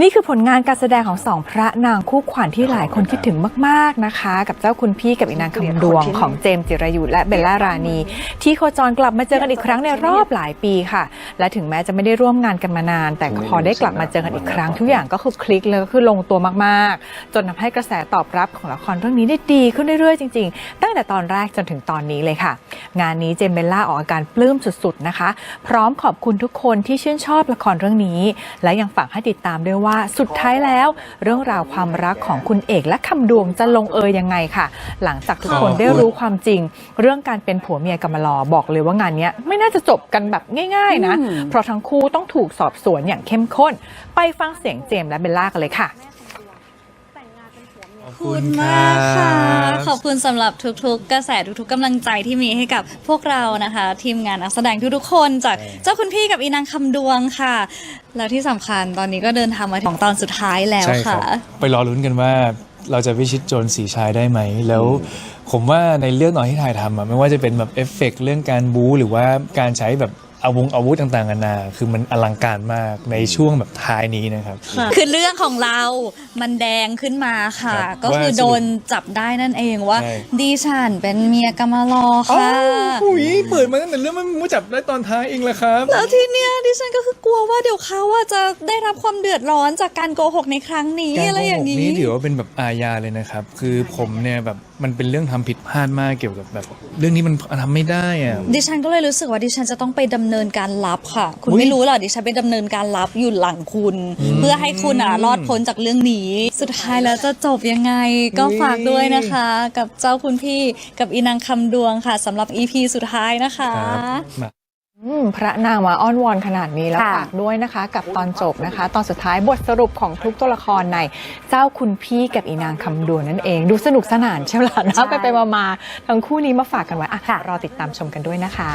นี่คือผลงานการแสดงของสองพระนางคู่ขวัญที่หลายคนคิดถึงมาก ๆนะคะ กับเจ้าคุณพี่กับอีนางคำดวงของเจมส์จิรายุและเบลล่ารานี ที่โคจรกลับมาเจอกันอีกครั้งในรอบหลายปีค่ะ และถึงแม้จะไม่ได้ร่วมงานกันมานาน แต่พอได้กลับมาเจอกันอีกครั้ง ทุกอย่างก็คือคลิกแล้วก็คือลงตัวมากๆ จนทำให้กระแสตอบรับของละครเรื่องนี้ได้ดีขึ้นเรื่อยๆจริงๆ ตั้งแต่ตอนแรกจนถึงตอนนี้เลยค่ะ งานนี้เจมส์เบลล่าออกอาการปลื้มสุดๆนะคะ พร้อมขอบคุณทุกคนที่ชื่นชอบละครเรื่องนี้ และยังฝากให้ติดตามด้วยว่าสุดท้ายแล้ว เรื่องราวความรักของคุณเอกและคำดวงจะลงเอยยังไงค่ะ หลังจากทุกคนได้รู้ความจริง เรื่องการเป็นผัวเมียกำมะลอบอกเลยว่างานเนี้ยไม่น่าจะจบกันแบบง่าย ๆ นะ เพราะทั้งคู่ต้องถูกสอบสวนอย่างเข้มข้น ไปฟังเสียงเจมส์และเบลล่ากันเลยค่ะ ขอบคุณมากค่ะ ขอบคุณสำหรับทุกๆ กระแสทุกๆกำลังใจที่มีให้กับพวกเรานะคะ ทีมงานนักแสดงทุกๆคนจากเจ้าคุณพี่กับอีนางคำดวงค่ะ แล้วที่สำคัญตอนนี้ก็เดินทางมาถึงตอนสุดท้ายแล้วใช่ครัค่ะ บไปรอลุ้นกันว่าเราจะพิชิตโจรสีชายได้ไหม แล้วผมว่าในเรื่องตอนที่ถ่ายทำอะไม่ว่าจะเป็นแบบเอฟเฟกต์เรื่องการบู๊หรือว่าการใช้แบบ อาวุธอาวุธต่างๆนานาคือมันอลังการมากในช่วงแบบท้ายนี้นะครับ คือเรื่องของเรา มันแดงขึ้นมาค่ะ ครับก็คือว่าสรุปโดนจับได้นั่นเองว่า ใช่ ดิฉันเป็นเมียกำมะลอค่ะหุยเปิดมาตั้งแต่เรื่องมันมาจับได้ตอนท้ายเองแหละครับ แล้วทีเนี้ยดิฉันก็คือกลัวว่าเดี๋ยวเขาว่าจะได้รับความเดือดร้อนจากการโกหกในครั้งนี้การอะไรโกอหย่ากงนี้นี่ถือว่าเป็นแบบอาญาเลยนะครับ คือผมเนี่ยแบบมันเป็นเรื่องทำผิดพลาดมากเกี่ยวกับแบบ เรื่องนี้มันทำไม่ได้อะ ดิฉันก็เลยรู้สึกว่าดิฉันจะต้องไปดำเนินการลับค่ะ คุณอุ๊ย ไม่รู้หรอดิฉันไปดำเนินการลับอยู่หลังคุณ เพื่อให้คุณอะรอดพ้นจากเรื่องนี้ สุดท้ายแล้วจะจบยังไงก็ฝากด้วยนะคะ กับเจ้าคุณพี่กับอีนางคำดวงค่ะสำหรับ EP สุดท้ายนะคะ ครับมา อืมพระนางมาอ้อนวอนขนาดนี้แล้วค่ะ ฝากด้วยนะคะ กับตอนจบนะคะ ตอนสุดท้ายบทสรุปของทุกตัวละครในเจ้าคุณพี่กับอีนางคำดวงนั่นเอง ดูสนุกสนานใช่ไหมล่ะนะไปไปๆมาๆทั้งคู่นี้มาฝากกันไว้อะรอติดตามชมกันด้วยนะคะ